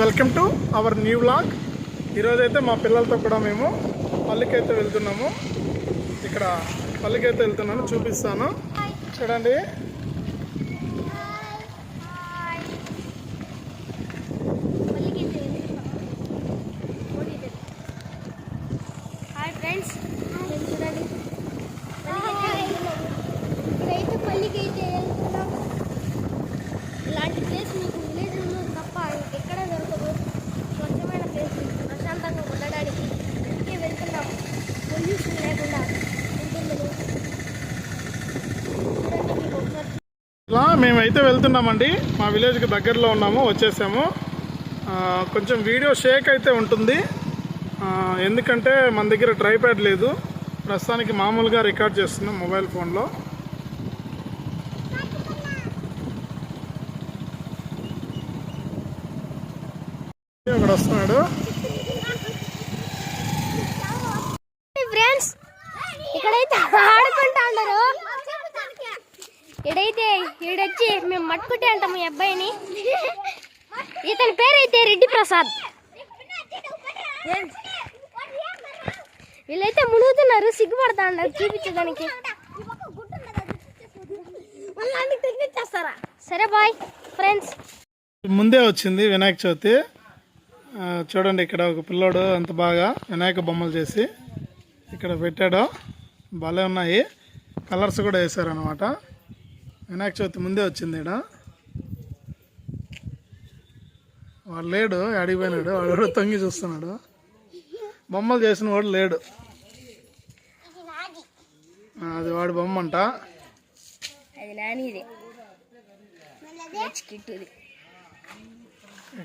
Welcome to our new blog ఈరోజైతే మా పిల్లలతో కూడా మేము పల్లికైతే వెళ్తున్నాము. ఇక్కడ పల్లికైతే వెళ్తున్నాను చూపిస్తాను. చూడండి. మేమైతే వెళ్తున్నామండి. మా విలేజ్కి దగ్గరలో ఉన్నాము వచ్చేసాము. కొంచెం వీడియో షేక్ అయితే ఉంటుంది. ఎందుకంటే మన దగ్గర ట్రైప్యాడ్ లేదు. ప్రస్తుతానికి మామూలుగా రికార్డ్ చేస్తున్నాం మొబైల్ ఫోన్లో ఒకడు వస్తున్నాడు. ఫ్రెండ్స్ ఇక్కడైతే ఆడుకుంటా ఉన్నారు. ఇడైతే ఈడొచ్చి మేము మట్టుకుంటే అంటాం ఈ అబ్బాయిని. ఇతని పేరైతే రెడ్డి ప్రసాద్. వీళ్ళైతే మునుగుతున్నారు సిగ్గుపడతా ఉన్నారు చూపించడానికి. సరే బాయ్ ఫ్రెండ్స్. ముందే వచ్చింది వినాయక చవితి. చూడండి ఇక్కడ ఒక పిల్లోడు అంత బాగా వినాయక బొమ్మలు చేసి ఇక్కడ పెట్టాడు. భలే ఉన్నాయి. కలర్స్ కూడా వేసారనమాట వినాయక చవితి ముందే వచ్చింది ఇక్కడ వాడు లేడు అడిగిపోయినాడు వాడు తొంగి చూస్తున్నాడు. బొమ్మలు చేసిన వాడు లేడు. అది వాడి బొమ్మ అంట.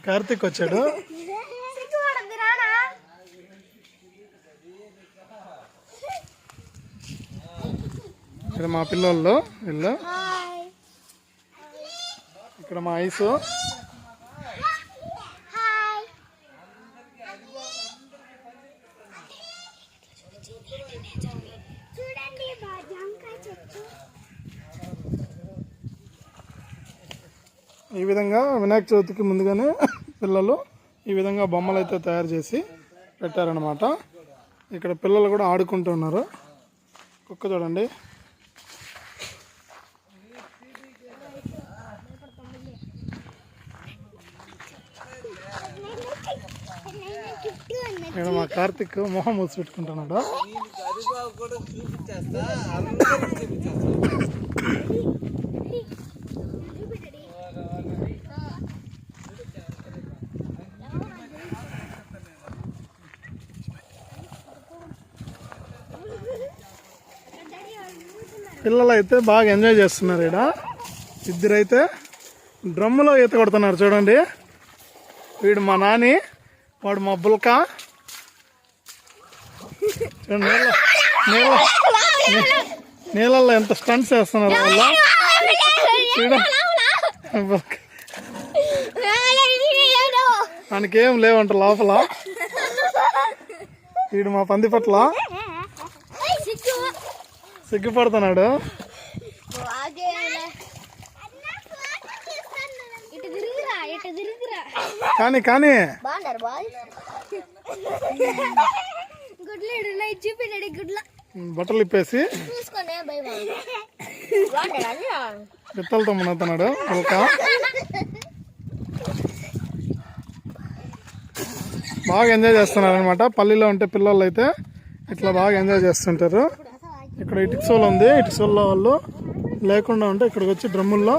కార్తీక్ వచ్చాడు. ఇక్కడ మా పిల్లలు వీళ్ళు. ఇక్కడ మా ఐసు ఈ విధంగా వినాయక చవితికి ముందుగానే పిల్లలు ఈ విధంగా బొమ్మలు అయితే తయారు చేసి పెట్టారనమాట ఇక్కడ పిల్లలు కూడా ఆడుకుంటున్నారు కుక్క చూడండి. నేను మా కార్తిక్ మొహం మూసి పెట్టుకుంటున్నాడు పిల్లలు అయితే బాగా ఎంజాయ్ చేస్తున్నారు ఇక్కడ ఇద్దరైతే డ్రమ్ములో ఈత కొడుతున్నారు చూడండి. వీడు మా నాని వాడు మా బుల్కా. నీళ్ళ నీళ్ళ నీ- నీళ్ళల్లో ఎంత స్టంట్స్ వేస్తున్నారు వాళ్ళ ఏం లేవంట లోపల. వీడు మా పంది పట్ల. సిగ్గుపడుతున్నాడు. కానీ కానీ. గుడ్ల. బట్టలు ఇప్పేసి. చూసుకొని మునవుతున్నాడు ఒక బాగా ఎంజాయ్ చేస్తున్నారు అనమాట పల్లిలో ఉంటే పిల్లలు అయితే ఇట్లా బాగా ఎంజాయ్ చేస్తుంటారు. ఇక్కడ ఇటుక్సోల్ ఉంది. ఇటుక్సోల్లో వాళ్ళు లేకుండా ఉంటే ఇక్కడికి వచ్చి డ్రమ్ముల్లో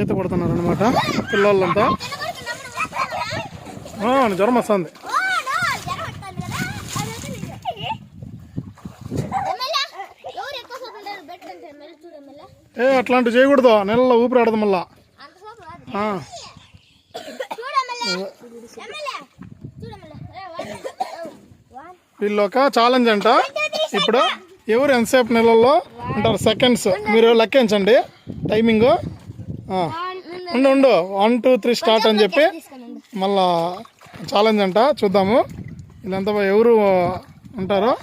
ఈత కొడుతున్నారు అనమాట పిల్లలంతా జ్వరం వస్తుంది ఎవరు ఎక్కువ సేపు ఉంటారు బెడ్ అంటే ఎమ్మెల్యే చూడు ఎమ్మెల్యే ఏ అట్లాంటివి చేయకూడదు. నెలలో ఊపిరి మళ్ళా. వీళ్ళు ఒక ఛాలెంజ్ అంట. ఇప్పుడు ఎవరు ఎంతసేపు నెలల్లో అంటారు సెకండ్స్ మీరు లెక్కించండి. టైమింగ్. ఉండు ఉండు. వన్ టూ త్రీ స్టార్ట్ అని చెప్పి మళ్ళా ఛాలెంజ్ అంట. చూద్దాము. వీళ్ళంతా ఎవరు ఉంటారో?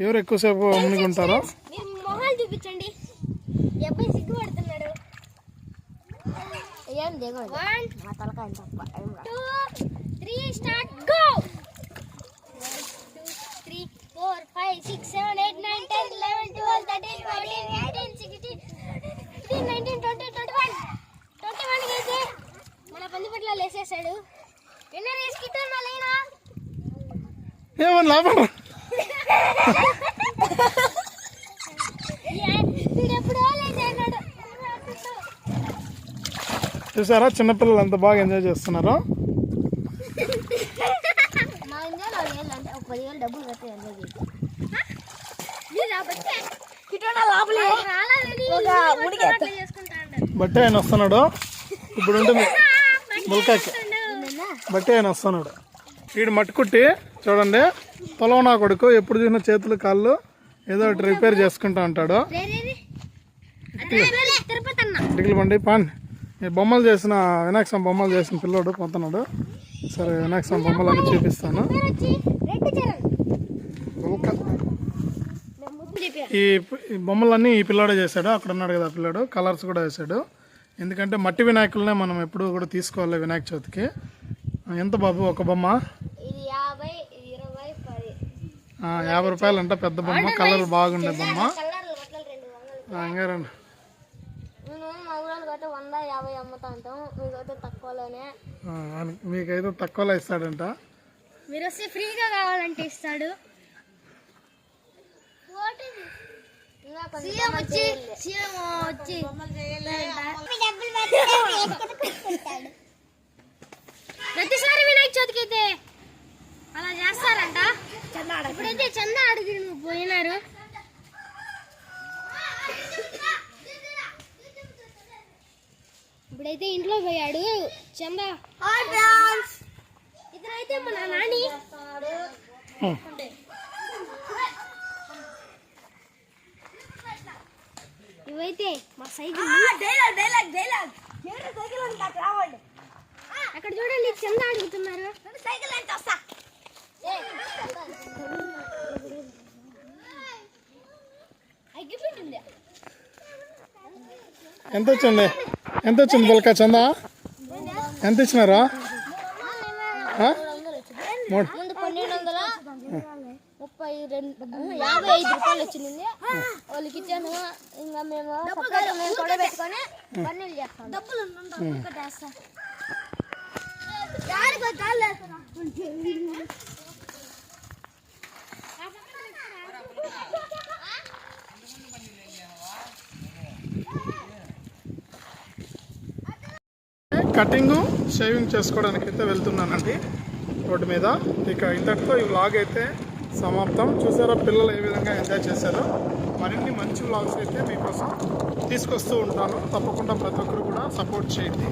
ఎవరు ఎక్కువసేపు మునిగి ఉంటారో? మీరు మొహాలు చూపించండి. అబ్బాయి సిగ్గుపడుతున్నాడు ఏం నా తలకాయ తప్ప two three start go three four five six seven eight nine ten eleven twelve thirteen fourteen eighteen sixteen fifteen nineteen twenty twenty one twenty one వేసి మన పందిపట్ల వేసేసాడు విన్నర్ వేసి కిట్టర్ మళ్ళీనా ఏమని లాభం వీడు ఎప్పుడో లేచాడు చూసారా? చిన్నపిల్లలు ఎంత బాగా ఎంజాయ్ చేస్తున్నారో. బట్టి ఆయన వస్తున్నాడు. ఇప్పుడు ఉంటుంది ముల్కాకి బట్టి ఆయన వస్తున్నాడు. వీడు మట్టుకుట్టి చూడండి పొలం నా కొడుకు ఎప్పుడు చూసిన చేతులు కాళ్ళు ఏదో ఒకటి రిపేర్ చేసుకుంటా ఉంటాడు. ఇటుకలు బండి పాన్ ఈ బొమ్మలు చేసిన వినాయక స్వామి బొమ్మలు చేసిన పిల్లోడు పోతున్నాడు. సరే వినాయక స్వామి బొమ్మలు అన్ని చూపిస్తాను. ఈ బొమ్మలన్నీ ఈ పిల్లోడే చేశాడు. అక్కడ ఉన్నాడు కదా పిల్లాడు. కలర్స్ కూడా వేశాడు. ఎందుకంటే మట్టి వినాయకులనే మనం ఎప్పుడు కూడా తీసుకోవాలి వినాయక చవితికి. ఎంత బాబు ఒక బొమ్మ? యాభై రూపాయలు అంట పెద్ద బొమ్మ. కలర్ బాగుండే బొమ్మ. ఇంకా రండి నేను మా ఊళ్ళో కట్ట వంద యాభై అమ్ముతా ఉంటాం మీకైతే తక్కువలోనే. మీకైతే తక్కువలో ఇస్తాడంట. మీరు వస్తే ఫ్రీగా కావాలంటే ఇస్తాడు. సీఎం వచ్చి సీఎం వచ్చి ప్రతిసారి వినాయక చవితికి అయితే అలా చేస్తారంట ఇప్పుడైతే చందా అడిగి పోయినారు ఇప్పుడైతే ఇంట్లో పోయాడు. చందా. ఇతనైతే మన నాని. ఇవైతే మా సైకిల్. అక్కడ చూడండి చందా అడుగుతున్నారు. సైకిల్ అంటే వస్తా ఎంత వచ్చింది? ఎంత వచ్చింది బల్కా చందా? ఎంత ఇచ్చినారా? ఆ? మూడు. ముందు పన్నెండు వందల ముప్పై రెండు యాభై ఐదు రూపాయలు వచ్చింది. వాళ్ళకి ఇచ్చాను. ఇంకా మేము separate మేము కూడా పెట్టుకొని పన్నీళ్ళు చేస్తాం. డబ్బులు కటింగ్ షేవింగ్ చేసుకోవడానికి అయితే వెళ్తున్నానండి రోడ్డు మీద. ఇక ఇంతటితో ఈ వ్లాగ్ అయితే సమాప్తం. చూసారా పిల్లలు ఏ విధంగా ఎంజాయ్ చేశారో? మరిన్ని మంచి వ్లాగ్స్ అయితే మీకోసం తీసుకొస్తూ ఉంటాను. తప్పకుండా ప్రతి ఒక్కరు కూడా సపోర్ట్ చేయండి.